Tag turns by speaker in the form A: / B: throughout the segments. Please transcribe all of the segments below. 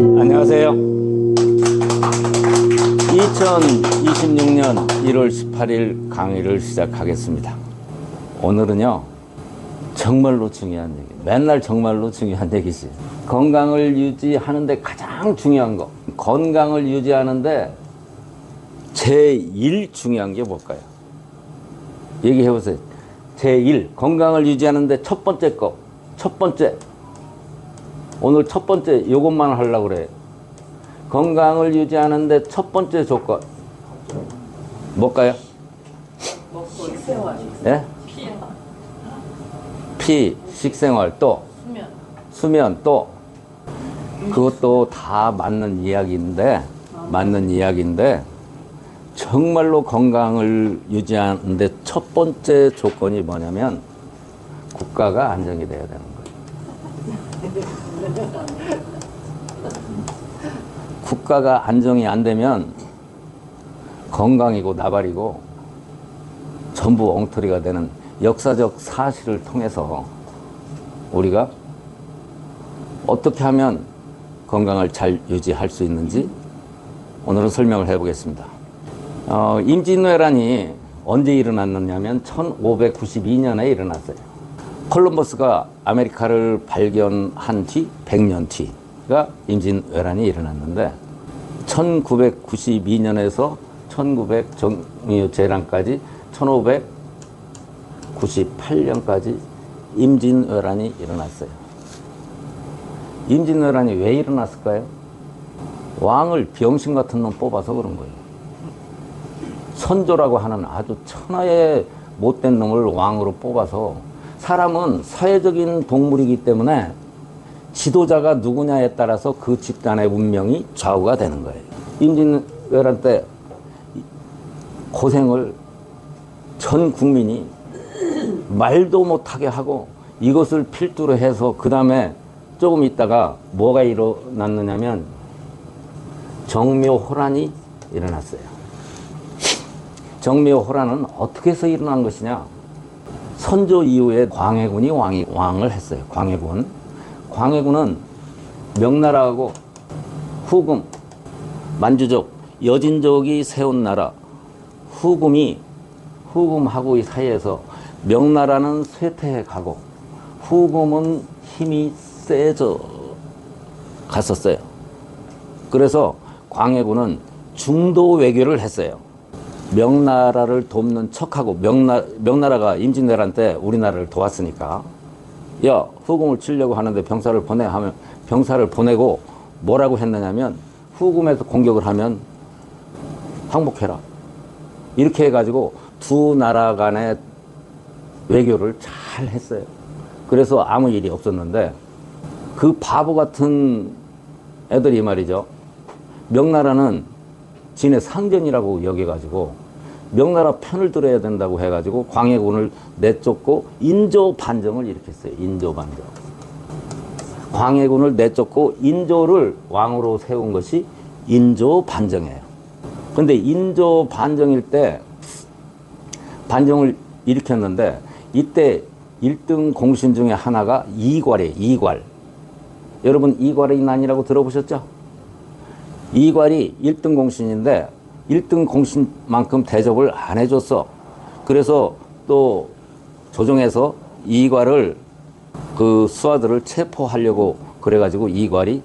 A: 안녕하세요. 2026년 1월 18일 강의를 시작하겠습니다. 오늘은요, 정말로 중요한 얘기. 맨날 정말로 중요한 얘기지. 건강을 유지하는데 가장 중요한 거. 건강을 유지하는데 제일 중요한 게 뭘까요? 얘기해 보세요. 제1, 건강을 유지하는데 첫 번째 거. 첫 번째. 오늘 첫 번째 요것만 하려고 그래. 건강을 유지하는데 첫 번째 조건. 뭘까요? 예? 피, 식생활, 또
B: 수면.
A: 수면, 또 그것도 다 맞는 이야기인데 맞는 이야기인데 정말로 건강을 유지하는데 첫 번째 조건이 뭐냐면 국가가 안정이 돼야 되는 거예요. 국가가 안정이 안 되면 건강이고 나발이고 전부 엉터리가 되는 역사적 사실을 통해서 우리가 어떻게 하면 건강을 잘 유지할 수 있는지 오늘은 설명을 해보겠습니다. 어, 임진왜란이 언제 일어났느냐 면 1592년에 일어났어요. 콜럼버스가 아메리카를 발견한 뒤 100년 뒤가 임진왜란이 일어났는데 1992년에서 1900 정유재란까지 1598년까지 임진왜란이 일어났어요. 임진왜란이 왜 일어났을까요? 왕을 병신 같은 놈 뽑아서 그런 거예요. 선조라고 하는 아주 천하의 못된 놈을 왕으로 뽑아서 사람은 사회적인 동물이기 때문에 지도자가 누구냐에 따라서 그 집단의 운명이 좌우가 되는 거예요. 임진왜란 때 고생을 전 국민이 말도 못하게 하고 이것을 필두로 해서 그 다음에 조금 있다가 뭐가 일어났느냐면 정묘호란이 일어났어요. 정묘호란은 어떻게 해서 일어난 것이냐? 선조 이후에 광해군이 왕이 왕을 했어요. 광해군. 광해군은 명나라하고 후금, 만주족, 여진족이 세운 나라 후금이 후금하고의 사이에서 명나라는 쇠퇴해 가고 후금은 힘이 세져 갔었어요. 그래서 광해군은 중도 외교를 했어요. 명나라를 돕는 척하고 명나, 명나라가 임진왜란 때 우리나라를 도왔으니까 야 후금을 치려고 하는데 병사를 보내 하면 병사를 보내고 뭐라고 했느냐면 후금에서 공격을 하면 항복해라 이렇게 해가지고 두 나라 간의 외교를 잘 했어요. 그래서 아무 일이 없었는데 그 바보 같은 애들이 말이죠. 명나라는 진의 상전이라고 여겨가지고 명나라 편을 들어야 된다고 해가지고 광해군을 내쫓고 인조 반정을 일으켰어요. 인조 반정. 광해군을 내쫓고 인조를 왕으로 세운 것이 인조 반정이에요. 근데 인조 반정일 때 반정을 일으켰는데 이때 1등 공신 중에 하나가 이괄이에요. 이괄. 여러분 이괄의 난이라고 들어보셨죠? 이괄이 1등 공신인데 1등 공신만큼 대접을 안 해줬어. 그래서 또 조정에서 이괄을 그 수하들을 체포하려고 그래가지고 이괄이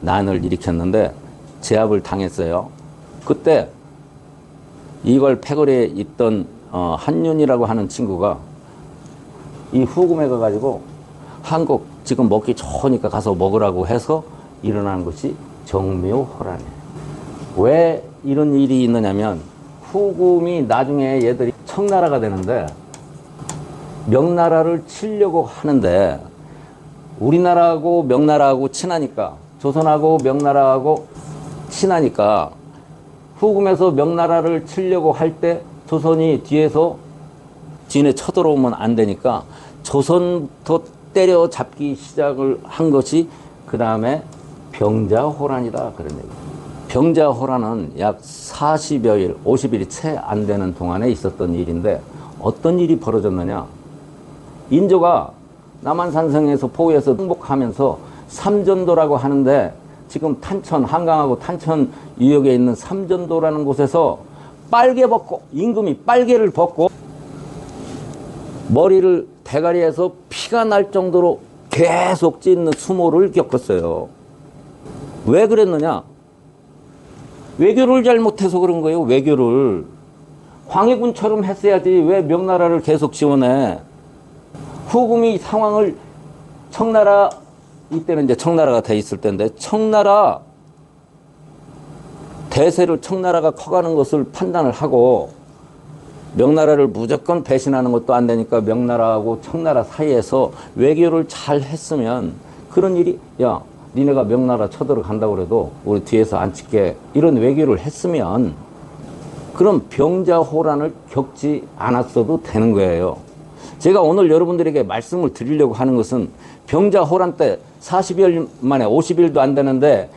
A: 난을 일으켰는데 제압을 당했어요. 그때 이괄 패거리에 있던 어, 한윤이라고 하는 친구가 이 후금에 가가지고 한국 지금 먹기 좋으니까 가서 먹으라고 해서 일어난 것이 정묘호란이에요. 왜 이런 일이 있느냐면 후금이 나중에 얘들이 청나라가 되는데 명나라를 치려고 하는데 우리나라하고 명나라하고 친하니까 조선하고 명나라하고 친하니까 후금에서 명나라를 치려고 할 때 조선이 뒤에서 진에 쳐들어오면 안 되니까 조선부터 때려잡기 시작을 한 것이 그 다음에 병자호란이다 그런 얘기. 병자호란은 약 40여 일, 50일이 채 안 되는 동안에 있었던 일인데 어떤 일이 벌어졌느냐? 인조가 남한산성에서 포위해서 항복하면서 삼전도라고 하는데 지금 탄천 한강하고 탄천 유역에 있는 삼전도라는 곳에서 빨개 벗고 임금이 빨개를 벗고 머리를 대가리에서 피가 날 정도로 계속 찢는 수모를 겪었어요. 왜 그랬느냐? 외교를 잘못해서 그런 거예요. 외교를 황해군처럼 했어야지 왜 명나라를 계속 지원해? 후금이 상황을 청나라 이때는 이제 청나라가 돼 있을 때인데 청나라 대세를 청나라가 커가는 것을 판단을 하고 명나라를 무조건 배신하는 것도 안 되니까 명나라하고 청나라 사이에서 외교를 잘 했으면 그런 일이 야 니네가 명나라 쳐들어간다고 그래도 우리 뒤에서 안 칠게 이런 외교를 했으면 그런 병자호란을 겪지 않았어도 되는 거예요. 제가 오늘 여러분들에게 말씀을 드리려고 하는 것은 병자호란 때 40일 만에 50일도 안 되는데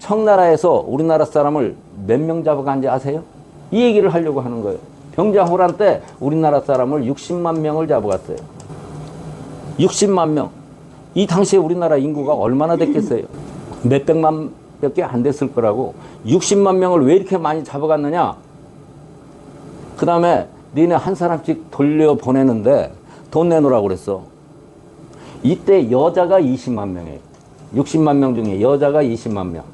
A: 청나라에서 우리나라 사람을 몇 명 잡아간지 아세요? 이 얘기를 하려고 하는 거예요. 병자호란 때 우리나라 사람을 60만 명을 잡아갔어요. 60만 명. 이 당시에 우리나라 인구가 얼마나 됐겠어요? 몇백만 몇개 안 됐을 거라고 60만 명을 왜 이렇게 많이 잡아갔느냐? 그 다음에 니네 한 사람씩 돌려 보내는데 돈 내놓으라고 그랬어. 이때 여자가 20만 명이에요. 60만 명 중에 여자가 20만 명.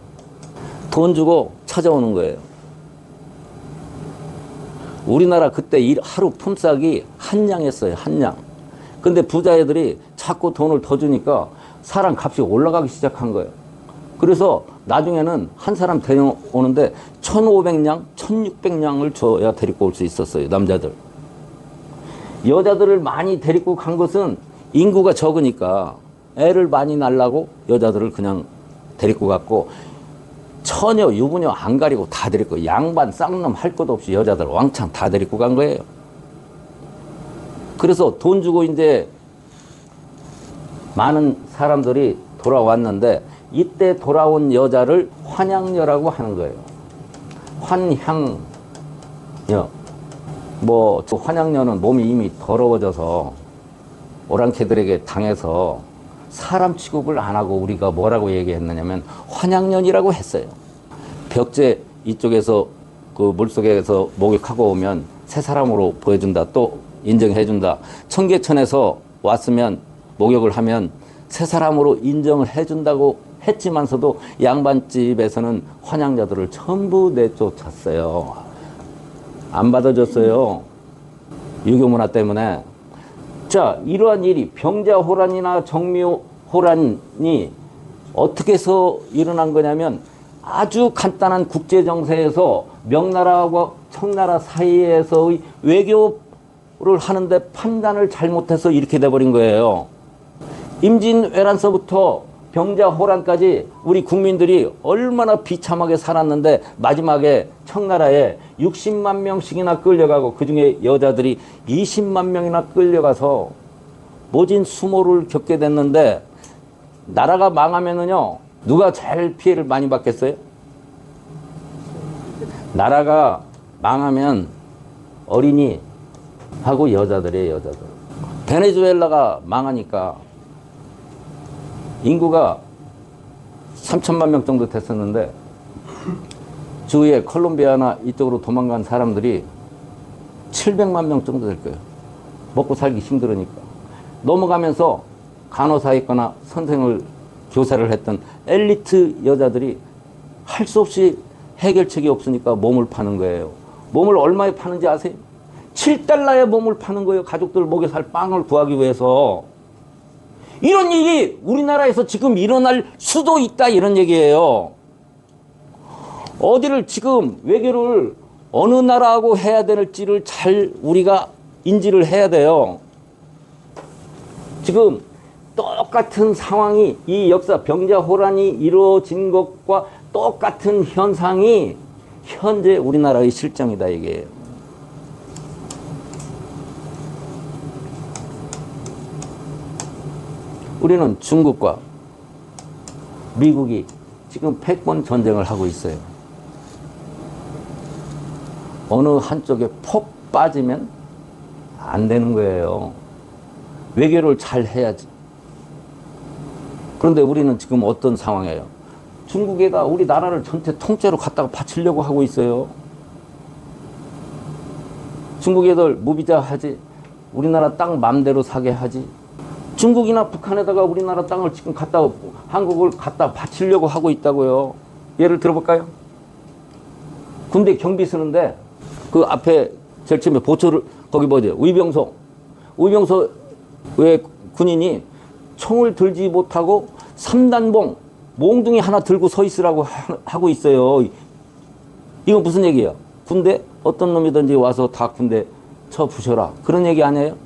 A: 돈 주고 찾아오는 거예요. 우리나라 그때 일- 하루 품삯이 한 냥이었어요. 한 냥. 근데 부자애들이 자꾸 돈을 더 주니까 사람 값이 올라가기 시작한 거예요. 그래서 나중에는 한 사람 데려오는데 1,500냥, 1,600냥을 줘야 데리고 올 수 있었어요. 남자들. 여자들을 많이 데리고 간 것은 인구가 적으니까 애를 많이 낳으려고 여자들을 그냥 데리고 갔고 처녀, 유부녀 안 가리고 다 데리고 양반, 쌍놈 할 것도 없이 여자들 왕창 다 데리고 간 거예요. 그래서 돈 주고 이제 많은 사람들이 돌아왔는데 이때 돌아온 여자를 환양녀라고 하는 거예요. 환향녀. 뭐저 환양녀는 몸이 이미 더러워져서 오랑캐들에게 당해서 사람 취급을 안 하고 우리가 뭐라고 얘기했느냐면 환양년이라고 했어요. 벽제 이쪽에서 그 물속에서 목욕하고 오면 새 사람으로 보여준다. 또 인정해준다. 청계천에서 왔으면 목욕을 하면 새 사람으로 인정을 해준다고 했지만서도 양반집에서는 환양자들을 전부 내쫓았어요. 안 받아줬어요. 유교 문화 때문에. 자, 이러한 일이 병자호란이나 정묘호란이 어떻게 해서 일어난 거냐면 아주 간단한 국제정세에서 명나라와 청나라 사이에서의 외교 를 하는데 판단을 잘못해서 이렇게 돼버린 거예요. 임진왜란서부터 병자호란까지 우리 국민들이 얼마나 비참하게 살았는데 마지막에 청나라에 60만 명씩이나 끌려가고 그중에 여자들이 20만 명이나 끌려가서 모진 수모를 겪게 됐는데 나라가 망하면은요 누가 제일 피해를 많이 받겠어요? 나라가 망하면 어린이 하고 여자들이에요 여자들 베네수엘라가 망하니까 인구가 3천만 명 정도 됐었는데 주위에 콜롬비아나 이쪽으로 도망간 사람들이 700만 명 정도 될 거예요. 먹고 살기 힘들으니까. 넘어가면서 간호사 있거나 선생을 교사를 했던 엘리트 여자들이 할 수 없이 해결책이 없으니까 몸을 파는 거예요. 몸을 얼마에 파는지 아세요? 7달러에 몸을 파는 거예요. 가족들 먹여 살 빵을 구하기 위해서. 이런 일이 우리나라에서 지금 일어날 수도 있다 이런 얘기예요. 어디를 지금 외교를 어느 나라하고 해야 될지를 잘 우리가 인지를 해야 돼요. 지금 똑같은 상황이 이 역사 병자호란이 이루어진 것과 똑같은 현상이 현재 우리나라의 실정이다 이게요. 우리는 중국과 미국이 지금 패권 전쟁을 하고 있어요. 어느 한쪽에 폭 빠지면 안 되는 거예요. 외교를 잘 해야지. 그런데 우리는 지금 어떤 상황이에요? 중국에다 우리 나라를 전체 통째로 갖다가 바치려고 하고 있어요. 중국 애들 무비자 하지. 우리나라 땅 맘대로 사게 하지. 중국이나 북한에다가 우리나라 땅을 지금 갖다 한국을 갖다 바치려고 하고 있다고요. 예를 들어볼까요? 군대 경비 쓰는데 그 앞에 제일 처음에 보초를 거기 뭐지 의병소 의병소 왜 군인이 총을 들지 못하고 삼단봉 몽둥이 하나 들고 서 있으라고 하- 하고 있어요. 이건 무슨 얘기예요? 군대 어떤 놈이든지 와서 다 군대 쳐 부셔라 그런 얘기 아니에요?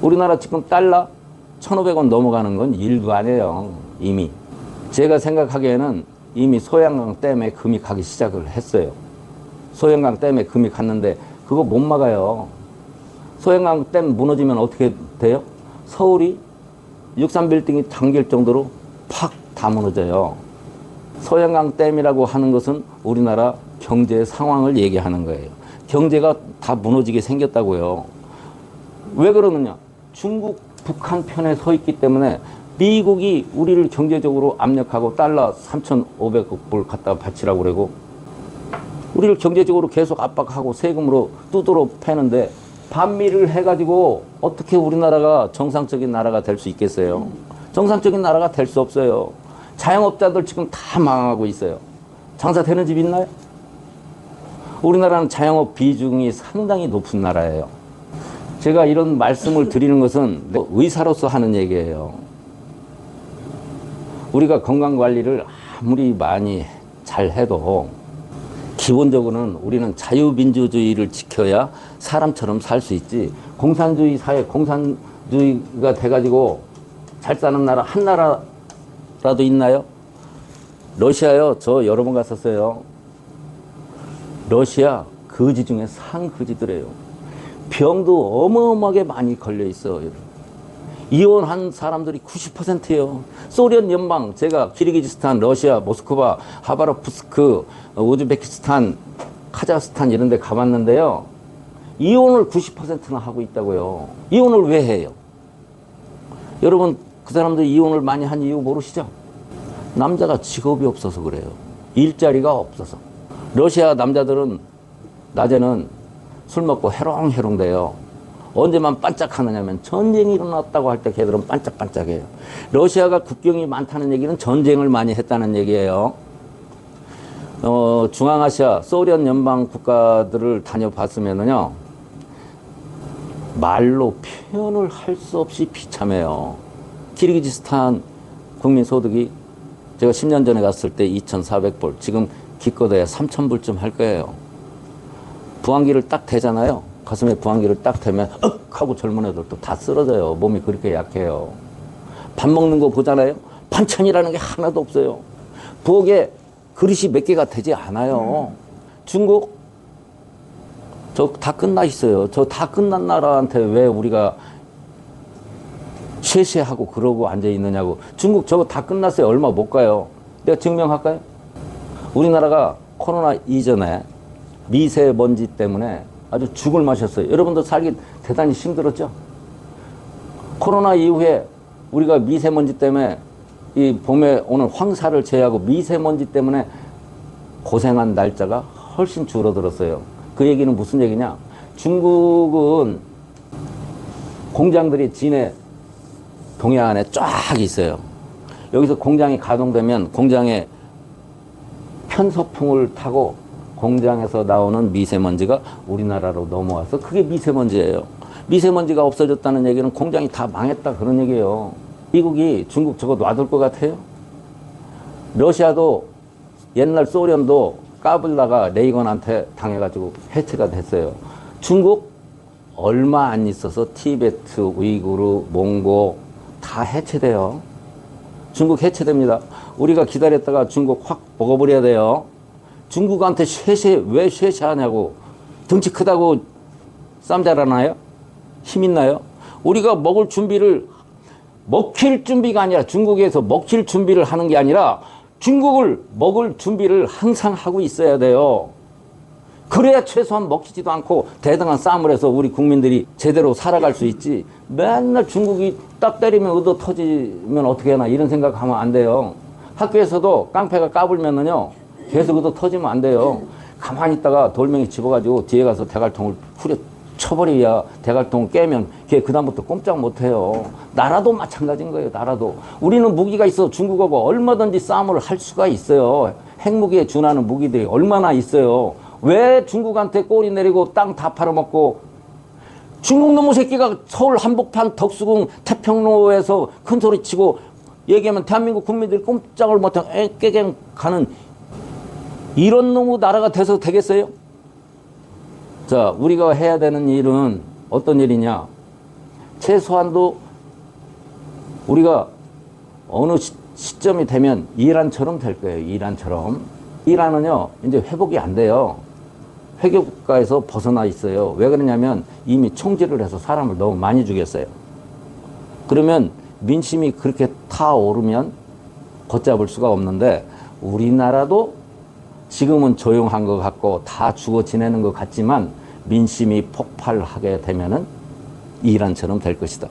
A: 우리나라 지금 달러 1,500원 넘어가는 건 일도 아니에요. 이미. 제가 생각하기에는 이미 소양강 댐에 금이 가기 시작을 했어요. 소양강 댐에 금이 갔는데 그거 못 막아요. 소양강 댐 무너지면 어떻게 돼요? 서울이 63 빌딩이 잠길 정도로 팍 다 무너져요. 소양강 댐이라고 하는 것은 우리나라 경제 상황을 얘기하는 거예요. 경제가 다 무너지게 생겼다고요. 왜 그러느냐? 중국, 북한 편에 서 있기 때문에 미국이 우리를 경제적으로 압력하고 달러 3,500억 불 갖다 바치라고 그러고 우리를 경제적으로 계속 압박하고 세금으로 두드러 패는데 반미를 해가지고 어떻게 우리나라가 정상적인 나라가 될 수 있겠어요? 정상적인 나라가 될 수 없어요. 자영업자들 지금 다 망하고 있어요. 장사 되는 집 있나요? 우리나라는 자영업 비중이 상당히 높은 나라예요. 제가 이런 말씀을 드리는 것은 의사로서 하는 얘기예요. 우리가 건강 관리를 아무리 많이 잘 해도 기본적으로는 우리는 자유민주주의를 지켜야 사람처럼 살 수 있지. 공산주의 사회, 공산주의가 돼가지고 잘 사는 나라 한 나라라도 있나요? 러시아요. 저 여러 번 갔었어요. 러시아 거지 중에 상거지들이에요. 병도 어마어마하게 많이 걸려 있어. 이혼한 사람들이 90%예요. 소련 연방, 제가 키르기즈스탄, 러시아, 모스크바, 하바로프스크, 우즈베키스탄, 카자흐스탄 이런 데 가봤는데요. 이혼을 90%나 하고 있다고요. 이혼을 왜 해요? 여러분, 그 사람들 이혼을 많이 한 이유 모르시죠? 남자가 직업이 없어서 그래요. 일자리가 없어서. 러시아 남자들은 낮에는 술 먹고 해롱해롱 돼요. 언제만 반짝하느냐면 전쟁이 일어났다고 할 때 걔들은 반짝반짝해요. 러시아가 국경이 많다는 얘기는 전쟁을 많이 했다는 얘기예요. 어, 중앙아시아 소련 연방 국가들을 다녀봤으면은요 말로 표현을 할 수 없이 비참해요. 키르기즈스탄 국민 소득이 제가 10년 전에 갔을 때 2,400불, 지금 기껏해야 3,000불쯤 할 거예요. 부항기를 딱 대잖아요. 가슴에 부항기를 딱 대면 억 하고 젊은 애들도 다 쓰러져요. 몸이 그렇게 약해요. 밥 먹는 거 보잖아요. 반찬이라는 게 하나도 없어요. 부엌에 그릇이 몇 개가 되지 않아요. 중국 저 다 끝나 있어요. 저 다 끝난 나라한테 왜 우리가 쉐쉐하고 그러고 앉아 있느냐고. 중국 저거 다 끝났어요. 얼마 못 가요. 내가 증명할까요? 우리나라가 코로나 이전에 미세먼지 때문에 아주 죽을 마셨어요. 여러분도 살기 대단히 힘들었죠? 코로나 이후에 우리가 미세먼지 때문에 이 봄에 오는 황사를 제외하고 미세먼지 때문에 고생한 날짜가 훨씬 줄어들었어요. 그 얘기는 무슨 얘기냐? 중국은 공장들이 진해 동해안에 쫙 있어요. 여기서 공장이 가동되면 공장에 편서풍을 타고 공장에서 나오는 미세먼지가 우리나라로 넘어와서 그게 미세먼지예요. 미세먼지가 없어졌다는 얘기는 공장이 다 망했다 그런 얘기예요. 미국이 중국 저거 놔둘 것 같아요? 러시아도 옛날 소련도 까불다가 레이건한테 당해가지고 해체가 됐어요. 중국 얼마 안 있어서 티베트, 우이구르, 몽고 다 해체돼요. 중국 해체됩니다. 우리가 기다렸다가 중국 확 먹어버려야 돼요. 중국한테 쉐쉐, 왜 쉐쉐하냐고. 덩치 크다고 쌈 잘하나요? 힘 있나요? 우리가 먹을 준비를, 먹힐 준비가 아니라 중국에서 먹힐 준비를 하는 게 아니라 중국을 먹을 준비를 항상 하고 있어야 돼요. 그래야 최소한 먹히지도 않고 대등한 싸움을 해서 우리 국민들이 제대로 살아갈 수 있지. 맨날 중국이 딱 때리면 얻어 터지면 어떻게 하나 이런 생각하면 안 돼요. 학교에서도 깡패가 까불면은요 계속해서 터지면 안 돼요. 가만히 있다가 돌멩이 집어가지고 뒤에 가서 대갈통을 후려 쳐버려야 대갈통을 깨면 걔 그다음부터 꼼짝 못해요. 나라도 마찬가지인 거예요. 나라도 우리는 무기가 있어 중국하고 얼마든지 싸움을 할 수가 있어요. 핵무기에 준하는 무기들이 얼마나 있어요. 왜 중국한테 꼬리 내리고 땅 다 팔아먹고 중국 놈의 새끼가 서울 한복판 덕수궁 태평로에서 큰 소리 치고 얘기하면 대한민국 국민들이 꼼짝을 못하고 애깨갱 가는 이런 놈의 나라가 돼서 되겠어요? 자, 우리가 해야 되는 일은 어떤 일이냐? 최소한도 우리가 어느 시, 시점이 되면 이란처럼 될 거예요. 이란처럼. 이란은요, 이제 회복이 안 돼요. 회교국가에서 벗어나 있어요. 왜 그러냐면 이미 총질을 해서 사람을 너무 많이 죽였어요. 그러면 민심이 그렇게 타오르면 걷잡을 수가 없는데 우리나라도 지금은 조용한 것 같고 다 죽어 지내는 것 같지만 민심이 폭발하게 되면은 이란처럼 될 것이다.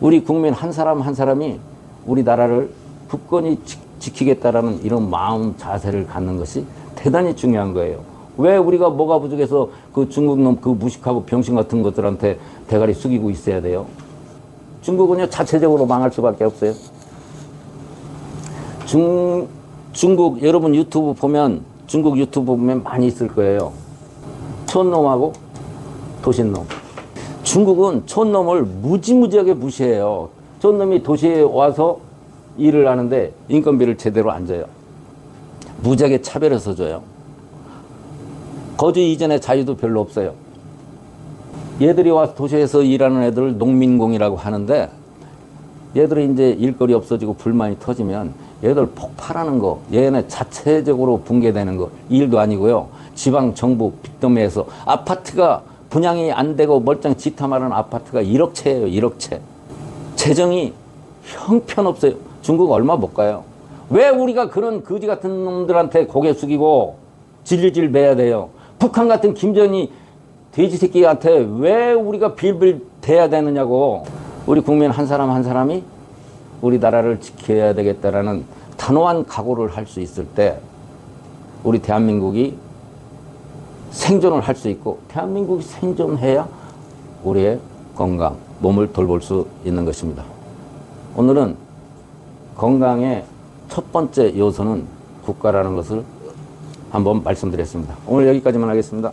A: 우리 국민 한 사람 한 사람이 우리나라를 굳건히 지- 지키겠다라는 이런 마음 자세를 갖는 것이 대단히 중요한 거예요. 왜 우리가 뭐가 부족해서 그 중국 놈 그 무식하고 병신 같은 것들한테 대가리 숙이고 있어야 돼요? 중국은요 자체적으로 망할 수밖에 없어요. 중 중국 여러분 유튜브 보면 중국 유튜브 보면 많이 있을 거예요. 촌놈하고 도신놈. 중국은 촌놈을 무지무지하게 무시해요. 촌놈이 도시에 와서 일을 하는데 인건비를 제대로 안 줘요. 무지하게 차별해서 줘요. 거주 이전에 자유도 별로 없어요. 얘들이 와서 도시에서 일하는 애들을 농민공이라고 하는데 얘들이 이제 일거리 없어지고 불만이 터지면 얘들 폭발하는 거, 얘네 자체적으로 붕괴되는 거 일도 아니고요. 지방 정부 빚더미에서 아파트가 분양이 안 되고 멀쩡히 지탐하는 아파트가 1억 채예요, 1억 채. 재정이 형편없어요. 중국 얼마 못 가요. 왜 우리가 그런 거지 같은 놈들한테 고개 숙이고 질질질 매야 돼요? 북한 같은 김정이 돼지 새끼한테 왜 우리가 빌빌 대야 되느냐고. 우리 국민 한 사람 한 사람이 우리나라를 지켜야 되겠다라는 단호한 각오를 할 수 있을 때 우리 대한민국이 생존을 할 수 있고 대한민국이 생존해야 우리의 건강, 몸을 돌볼 수 있는 것입니다. 오늘은 건강의 첫 번째 요소는 국가라는 것을 한번 말씀드렸습니다. 오늘 여기까지만 하겠습니다.